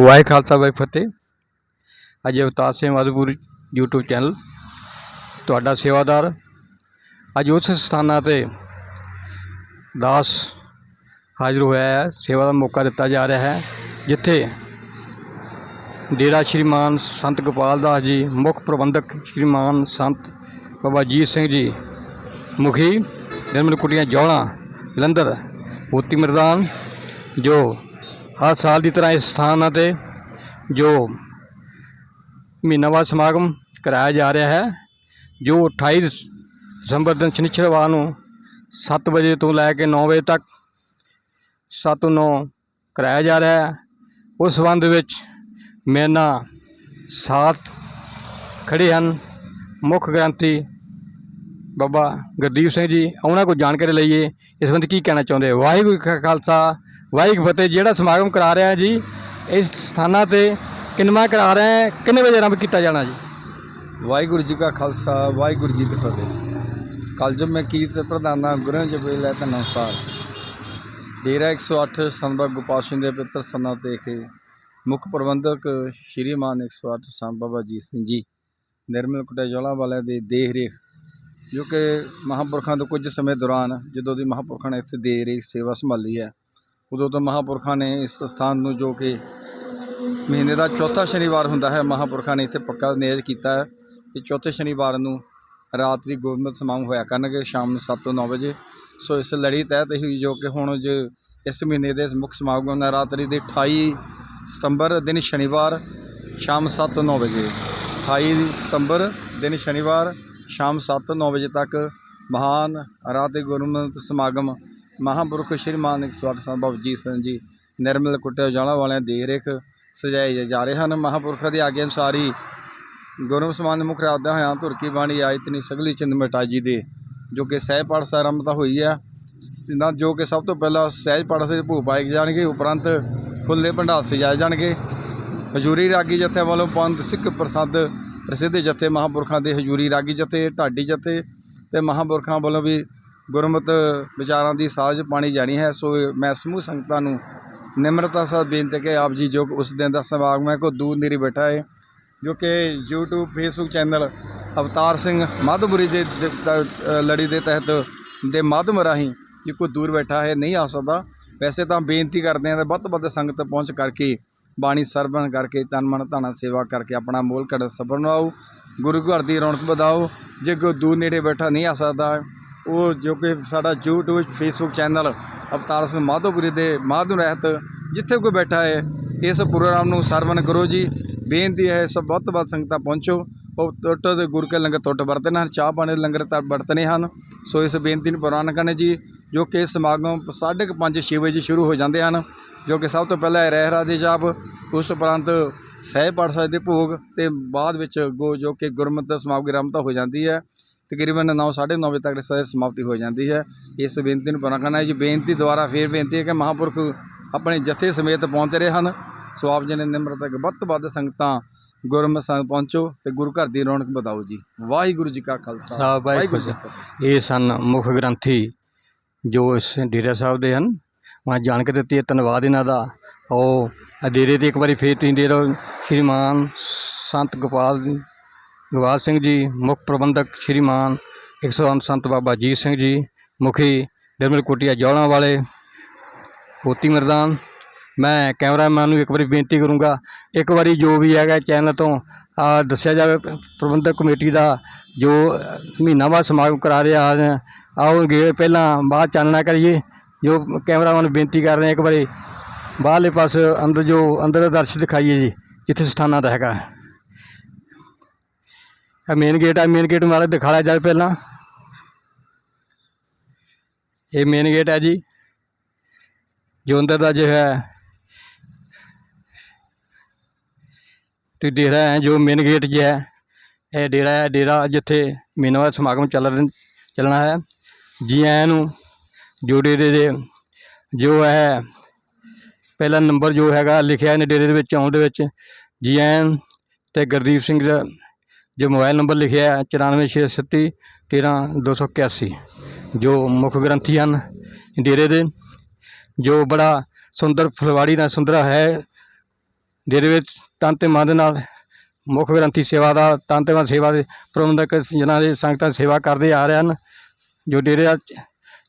ਵਾਹਿ ਖਾਲਸਾ, ਵਾਹਿ ਫਤਿਹ। ਅੱਜ ਅਵਤਾਰ ਸਿੰਘ ਮਾਧੋਪੁਰ YouTube ਚੈਨਲ ਤੁਹਾਡਾ ਸੇਵਾਦਾਰ। ਅੱਜ ਉਸ ਸਥਾਨਾਂ ਤੇ ਦਾਸ ਹਾਜ਼ਰ ਹੋਇਆ ਹੈ, ਸੇਵਾ ਦਾ ਮੌਕਾ ਦਿੱਤਾ ਜਾ ਰਿਹਾ ਹੈ, ਜਿੱਥੇ ਡੇਰਾ ਸ਼੍ਰੀਮਾਨ ਸੰਤ ਗੋਪਾਲ ਦਾਸ ਜੀ, ਮੁੱਖ ਪ੍ਰਬੰਧਕ ਸ਼੍ਰੀਮਾਨ ਸੰਤ ਬਾਬਾ ਜੀਤ ਸਿੰਘ ਜੀ, ਮੁਖੀ, ਨਿਰਮਲ ਕੁਟੀਆਂ, ਜੌਲਾ, ਜਲੰਧਰ, ਮੋਤੀ ਮਰਦਾਨ, ਜੋ ਹਰ ਸਾਲ ਦੀ ਤਰ੍ਹਾਂ ਇਸ ਸਥਾਨਾਂ ਤੇ ਜੋ ਮਹੀਨਾਵਾਰ ਸਮਾਗਮ ਕਰਾਇਆ ਜਾ ਰਿਹਾ ਹੈ, ਜੋ 28 ਦਸ- ਦਸੰਬਰ ਦਿਨ ਸ਼ਨੀਚਰਵਾਰ ਨੂੰ 7 ਵਜੇ ਤੋਂ ਲੈ ਕੇ 9 ਵਜੇ ਤੱਕ 7 ਤੋਂ 9 ਕਰਾਇਆ ਜਾ ਰਿਹਾ ਹੈ। ਉਸ ਸੰਬੰਧ ਵਿੱਚ ਮੇਰੇ ਨਾਲ ਸਾਥ ਖੜੇ ਹਨ ਮੁੱਖ ਗ੍ਰੰਥੀ ਬਾਬਾ ਗੁਰਦੀਪ ਸਿੰਘ ਜੀ, ਉਹਨਾਂ ਕੋਲ ਜਾਣਕਾਰੀ ਲਈਏ, ਇਸ ਸੰਬੰਧ ਕੀ ਕਹਿਣਾ ਚਾਹੁੰਦੇ ਵਾਹਿਗੁਰੂ ਕਾ ਖਾਲਸਾ, ਵਾਹਿਗੁਰੂ ਫਤਿਹ, ਜਿਹੜਾ ਸਮਾਗਮ ਕਰਾ ਰਿਹਾ ਜੀ, ਇਸ ਸਥਾਨਾਂ ਤੇ ਕਿੰਨਵਾਂ ਕਰਾ ਰਹੇ ਹੈ, ਕਿੰਨੇ ਵਜੇ ਆਰੰਭ ਕੀਤਾ ਜਾਣਾ ਜੀ? ਵਾਹਿਗੁਰੂ ਜੀ ਕਾ ਖਾਲਸਾ, ਵਾਹਿਗੁਰੂ ਜੀ ਕੀ ਫਤਿਹ। ਕੱਲ ਜਬ ਮੈਂ ਕੀਰਤ ਪ੍ਰਧਾਨਾ ਗੁਰਾਂ ਜਬੇ ਲੈ ਤਨ ਅਨੁਸਾਰ ਡੇਰਾ 108 ਸੰਤ ਗੋਪਾਲ ਸਿੰਘ ਦੇ ਪਿੱਤਰ ਸਨਾ ਤੇ ਕੇ ਮੁੱਖ ਪ੍ਰਬੰਧਕ ਸ਼੍ਰੀਮਾਨ 108 ਸੰਤ ਬਾਬਾ ਜੀਤ ਸਿੰਘ ਜੀ, ਨਿਰਮਲ ਕੁਟੇ ਜੋਲਾ ਵਾਲੇ ਦੇ ਦੇਖ ਰੇਖ ਜੋ ਕਿ ਮਹਾਂਪੁਰਖਾਂ ਤੋਂ ਕੁਝ ਸਮੇਂ ਦੌਰਾਨ ਜਦੋਂ ਦੀ ਮਹਾਂਪੁਰਖਾਂ ਨੇ ਇੱਥੇ ਦੇ ਰਹੀ ਸੇਵਾ ਸੰਭਾਲੀ ਹੈ, ਉਦੋਂ ਤੋਂ ਮਹਾਂਪੁਰਖਾਂ ਨੇ ਇਸ ਸਥਾਨ ਨੂੰ ਜੋ ਕਿ ਮਹੀਨੇ ਦਾ ਚੌਥਾ ਸ਼ਨੀਵਾਰ ਹੁੰਦਾ ਹੈ, ਮਹਾਂਪੁਰਖਾਂ ਨੇ ਇੱਥੇ ਪੱਕਾ ਨਿਯਤ ਕੀਤਾ ਹੈ ਕਿ ਚੌਥੇ ਸ਼ਨੀਵਾਰ ਨੂੰ ਰਾਤਰੀ ਗੁਰਮਤਿ ਸਮਾਗਮ ਹੋਇਆ ਕਰਨਗੇ ਸ਼ਾਮ ਨੂੰ 7 ਤੋਂ 9 ਵਜੇ। ਸੋ ਇਸ ਲੜੀ ਤਹਿਤ ਹੀ ਜੋ ਕਿ ਹੁਣ ਜੋ ਇਸ ਮਹੀਨੇ ਦੇ ਮੁੱਖ ਸਮਾਗਮ ਦਾ ਰਾਤਰੀ ਦੇ 28 ਸਤੰਬਰ ਦਿਨ ਸ਼ਨੀਵਾਰ, ਸ਼ਾਮ 7 ਤੋਂ 9 ਵਜੇ। 28 ਸਤੰਬਰ ਦਿਨ ਸ਼ਨੀਵਾਰ ਸ਼ਾਮ 7 ਤੋਂ 9 ਵਜੇ ਤੱਕ ਮਹਾਨ ਰਾਤੇ ਗੁਰਮਤਿ ਸਮਾਗਮ ਮਹਾਂਪੁਰਖ ਸ਼੍ਰੀਮਾਨ 108 ਸਾਹਿਬ ਬਾਬਾ ਜੀ ਸਿੰਘ ਜੀ। ਨਿਰਮਲ ਕੁੱਟੇ ਉਜਾਲਾ ਵਾਲਿਆਂ ਦੀ ਦੇਖ ਰੇਖ ਸਜਾਏ ਜਾ ਰਹੇ ਹਨ। ਮਹਾਂਪੁਰਖਾਂ ਦੀ ਆਗਿਆ ਅਨੁਸਾਰ ਹੀ ਗੁਰਮ ਸਮਾਨ ਦੇ ਮੁਖ ਰਾਧਾ ਹੋਇਆ। ਧੁਰ ਬਾਣੀ ਆਇ ਤਨੀ ਸਗਲੀ ਚੰਦ ਮਿਟਾ ਜੀ ਦੇ, ਜੋ ਕਿ ਸਹਿਜ ਪਾਠ ਆਰੰਭਤਾ ਹੋਈ ਹੈ ਨਾ ਜੋ ਕਿ ਸਭ ਤੋਂ ਪਹਿਲਾਂ ਸਹਿਜ ਪਾਠ ਸੇ ਭੂ ਪਾਏ ਜਾਣਗੇ, ਉਪਰੰਤ ਖੁੱਲੇ ਭੰਡਾਰ ਸਜਾਏ ਜਾਣਗੇ। ਹਜੂਰੀ ਰਾਗੀ ਜਥੇ ਵੱਲੋਂ ਪੰਥ ਸਿੱਖ ਪ੍ਰਸਾਦ ਪ੍ਰਸਿੱਧ ਜਥੇ ਮਹਾਂਪੁਰਖਾਂ ਦੇ ਹਜੂਰੀ ਰਾਗੀ ਜਥੇ, ਢਾਡੀ ਜਥੇ ਤੇ ਮਹਾਂਪੁਰਖਾਂ ਵੱਲੋਂ ਵੀ ਗੁਰਮਤ ਵਿਚਾਰਾਂ ਦੀ ਸਾਜ ਪਾਣੀ ਜਾਣੀ ਹੈ। ਸੋ ਮੈਂ ਸਮੂਹ ਸੰਗਤਾਂ ਨੂੰ ਨਿਮਰਤਾ ਸਾਹਿਬ ਬੇਨਤੀ ਕਿ ਆਪ ਜੀ ਜੋ ਉਸ ਦਿਨ ਦਾ ਸਮਾਗਮ ਹੈ, ਕੋ ਦੂਰ ਨੇੜੇ ਬੈਠਾ ਹੈ, ਜੋ ਕਿ YouTube, Facebook channel Avtar Singh Madhopuri ਦੇ, ਦੇ- ਲੜੀ ਦੇ ਤਹਿਤ ਦੇ ਮਾਧਿਅਮ ਰਾਹੀਂ ਜੇ ਕੋਈ ਦੂਰ ਬੈਠਾ ਹੈ, ਨਹੀਂ ਆ ਸਕਦਾ। ਵੈਸੇ ਤਾਂ ਬੇਨਤੀ ਕਰਦੇ ਹਾਂ ਤਾਂ ਵੱਧ ਤੋਂ ਵੱਧ ਸੰਗਤ ਪਹੁੰਚ ਕਰਕੇ ਬਾਣੀ ਸਰਵਣ ਕਰਕੇ, ਤਨ ਮਨ ਧਾਨਾ ਸੇਵਾ ਕਰਕੇ ਆਪਣਾ ਮੋਲ ਕੜ ਸਬਰ ਬਣਾਓ। ਗੁਰੂ ਘਰ ਦੀ ਰੌਣਕ ਵਧਾਓ। ਜੇ ਕੋਈ ਦੂਰ ਨੇੜੇ ਬੈਠਾ ਨਹੀਂ ਆ ਸਕਦਾ, ਉਹ ਜੋ ਕਿ ਸਾਡਾ YouTube, Facebook channel Avtar Singh Madhopuri ਦੇ ਮਾਧੂ ਰਹਿਤ ਜਿੱਥੇ ਕੋਈ ਬੈਠਾ ਹੈ, ਇਸ ਪ੍ਰੋਗਰਾਮ ਨੂੰ ਸਰਵਣ ਕਰੋ ਜੀ। ਬੇਨਤੀ ਹੈ ਸਭ ਵੱਧ ਤੋਂ ਵੱਧ ਸੰਗਤਾਂ ਪਹੁੰਚੋ। ਉਹ ਟੁੱਟ ਦੇ ਗੁਰ ਕੇ ਲੰਗਰ ਟੁੱਟ ਵਰਤਨੇ ਹਨ, ਚਾਹ ਪਾਣੀ ਦੇ ਲੰਗਰ ਤਾਂ ਵਰਤਨੇ ਹਨ। ਸੋ ਇਸ ਬੇਨਤੀ ਨੂੰ ਪ੍ਰਵਾਨ ਕਰਨੇ ਜੀ, ਜੋ ਕਿ ਇਹ ਸਮਾਗਮ 5:30 6 ਵਜੇ ਸ਼ੁਰੂ ਹੋ ਜਾਂਦੇ ਹਨ, ਜੋ ਕਿ ਸਭ ਤੋਂ ਪਹਿਲਾਂ ਰਹਿਰਾ ਦੇ ਜਾਪ ਉਸ ਉਪਰੰਤ ਸਹਿਜ ਪਾਠ ਸਾਹਿਬ ਦੇ ਭੋਗ ਤੇ ਬਾਅਦ ਵਿੱਚ ਗੋ ਜੋ ਕਿ ਗੁਰਮਤਿ ਦਾ ਸਮਾਗਮ ਦੀ ਆਰੰਭਤਾ ਹੋ ਜਾਂਦੀ ਹੈ, ਤਕਰੀਬਨ 9:30 ਵਜੇ ਤੱਕ ਸਹਿਜ ਸਮਾਪਤੀ ਹੋ ਜਾਂਦੀ ਹੈ। ਇਸ ਬੇਨਤੀ ਨੂੰ ਪ੍ਰਵਾਨ ਕਰਨਾ ਜੀ। ਬੇਨਤੀ ਦੁਆਰਾ ਫੇਰ ਬੇਨਤੀ ਹੈ ਕਿ ਮਹਾਂਪੁਰਖ ਆਪਣੇ ਜਥੇ ਸਮੇਤ ਪਹੁੰਚਦੇ ਰਹੇ ਹਨ ਸੋ ਆਪ ਜੀ ਨੇ ਨਿਮਰਤਾ ਕੇ ਵੱਧ ਤੋਂ ਵੱਧ ਸੰਗਤਾਂ ਗੁਰਮਤਿ ਸੰਗ ਪਹੁੰਚੋ ਤੇ ਗੁਰੂ ਘਰ ਦੀ ਰੌਣਕ ਵਧਾਓ ਜੀ। ਵਾਹਿਗੁਰੂ ਜੀ ਕਾ ਖਾਲਸਾ। ਵਾਹਿਗੁਰੂ ਜੀ। ਇਹ ਸਨ ਮੁੱਖ ਗ੍ਰੰਥੀ ਜੋ ਇਸ ਡੇਰਾ ਸਾਹਿਬ ਦੇ ਹਨ। ਮੈਂ ਜਾਣ ਕੇ ਦਿੱਤੀ ਹੈ ਧੰਨਵਾਦ ਇਹਨਾਂ ਦਾ। ਉਹ ਡੇਰੇ ਤੇ ਇੱਕ ਵਾਰੀ ਫੇਰ ਤੁਸੀਂ ਦੇ ਰਹੋ ਸ਼੍ਰੀਮਾਨ ਸੰਤ ਗੋਪਾਲ ਗੋਪਾਲ ਸਿੰਘ ਜੀ ਮੁੱਖ ਪ੍ਰਬੰਧਕ ਸ਼੍ਰੀਮਾਨ 108 ਸੰਤ ਬਾਬਾ ਜੀਤ ਸਿੰਘ ਜੀ ਮੁਖੀ ਨਿਰਮਲ ਕੁਟੀਆ ਜੌਲਾਂ ਵਾਲੇ ਮੋਤੀ ਮਰਦਾਨ ਮੈਂ ਕੈਮਰਾਮੈਨ ਨੂੰ ਇੱਕ ਵਾਰੀ ਬੇਨਤੀ ਕਰੂੰਗਾ, ਇੱਕ ਵਾਰੀ ਜੋ ਵੀ ਹੈਗਾ ਚੈਨਲ ਤੋਂ ਦੱਸਿਆ ਜਾਵੇ ਪ੍ਰਬੰਧਕ ਕਮੇਟੀ ਦਾ, ਜੋ ਮਹੀਨਾ ਬਾਅਦ ਸਮਾਗਮ ਕਰਾ ਰਿਹਾ ਆਓ ਗੇ ਪਹਿਲਾਂ ਬਾਅਦ ਚਾਨਣਾ ਕਰੀਏ, ਜੋ ਕੈਮਰਾਮੈਨ ਬੇਨਤੀ ਕਰ ਰਹੇ ਇੱਕ ਵਾਰੀ, ਬਾਹਰਲੇ ਪਾਸੇ ਅੰਦਰ ਜੋ ਅੰਦਰ ਦਾ ਦਰਸ਼ ਦਿਖਾਈਏ ਜੀ, ਜਿੱਥੇ ਸਥਾਨਾਂ ਦਾ ਹੈਗਾ। ਇਹ ਮੇਨ ਗੇਟ ਹੈ ਮੇਨ ਗੇਟ ਮਾਰੇ ਦਿਖਾ ਲਿਆ ਜਾਵੇ ਪਹਿਲਾਂ। ਇਹ ਮੇਨ ਗੇਟ ਹੈ ਜੀ, ਜੋ ਅੰਦਰ ਦਾ ਜੋ ਹੈ ਤੇ ਡੇਰਾ ਹੈ ਜੋ ਮੇਨ ਗੇਟ ਜੋ ਹੈ। ਇਹ ਡੇਰਾ ਹੈ, ਡੇਰਾ ਜਿੱਥੇ ਮੀਨਵਾ ਸਮਾਗਮ ਚੱਲ ਰਹੇ ਚੱਲਣਾ ਹੈ। ਜੀ ਆਇਆਂ ਨੂੰ ਜੋ ਡੇਰੇ ਦੇ ਜੋ ਹੈ, ਪਹਿਲਾ ਨੰਬਰ ਜੋ ਹੈਗਾ ਲਿਖਿਆ ਨੇ ਡੇਰੇ ਦੇ ਵਿੱਚ ਆਉਣ ਦੇ ਵਿੱਚ। ਜੀ ਆਇਆਂ ਤੇ ਗੁਰਦੀਪ ਸਿੰਘ ਦਾ ਜੋ ਮੋਬਾਈਲ ਨੰਬਰ ਲਿਖਿਆ ਹੈ 94637 13281 ਜੋ ਮੁੱਖ ਗ੍ਰੰਥੀ ਹਨ ਡੇਰੇ ਦੇ। ਜੋ ਬੜਾ ਸੁੰਦਰ ਫੁਲਵਾੜੀ ਦਾ ਸੁੰਦਰ ਹੈ ਡੇਰੇ ਵਿੱਚ ਤਨ ਤੇ ਮਨ ਦੇ ਨਾਲ ਮੁੱਖ ਗ੍ਰੰਥੀ ਸੇਵਾ ਦਾ ਤਨ ਤੇ ਮਨ ਸੇਵਾ ਦੇ ਪ੍ਰਬੰਧਕ ਜਿਨ੍ਹਾਂ ਦੇ ਸੰਗਤਾਂ ਦੀ ਸੇਵਾ ਕਰਦੇ ਆ ਰਹੇ ਹਨ ਜੋ ਡੇਰੇ ਦਾ ਚ-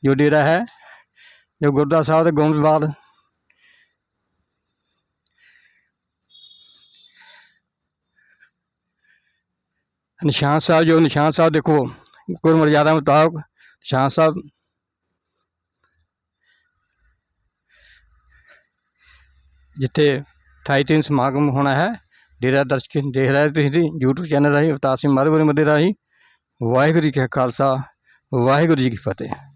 ਜੋ ਡੇਰਾ ਹੈ ਜੋ ਗੁਰਦੁਆਰਾ ਸਾਹਿਬ ਦੇ ਗੋਬਿੰਦਵਾਲ ਨਿਸ਼ਾਨ ਸਾਹਿਬ ਜੋ ਨਿਸ਼ਾਨ ਸਾਹਿਬ ਦੇਖੋ ਗੁਰਮਰਜ਼ਾਦਾ ਮੁਤਾਬਕ ਨਿਸ਼ਾਨ ਸਾਹਿਬ ਜਿੱਥੇ 28 ਤਿੰਨ ਸਮਾਗਮ ਹੋਣਾ ਹੈ। ਡੇਰਾ ਦਰਸ਼ਕ ਦੇਖ ਰਹੇ ਤੁਸੀਂ ਜੀ। YouTube ਚੈਨਲ ਰਾਹੀਂ ਅਵਤਾਰ ਸਿੰਘ ਮਾਧੋਗੁਰੂ ਮੱਦੇ ਰਾਹੀਂ। ਵਾਹਿਗੁਰੂ ਜੀ ਕਾ ਖਾਲਸਾ, ਵਾਹਿਗੁਰੂ ਜੀ ਕੀ ਫਤਿਹ।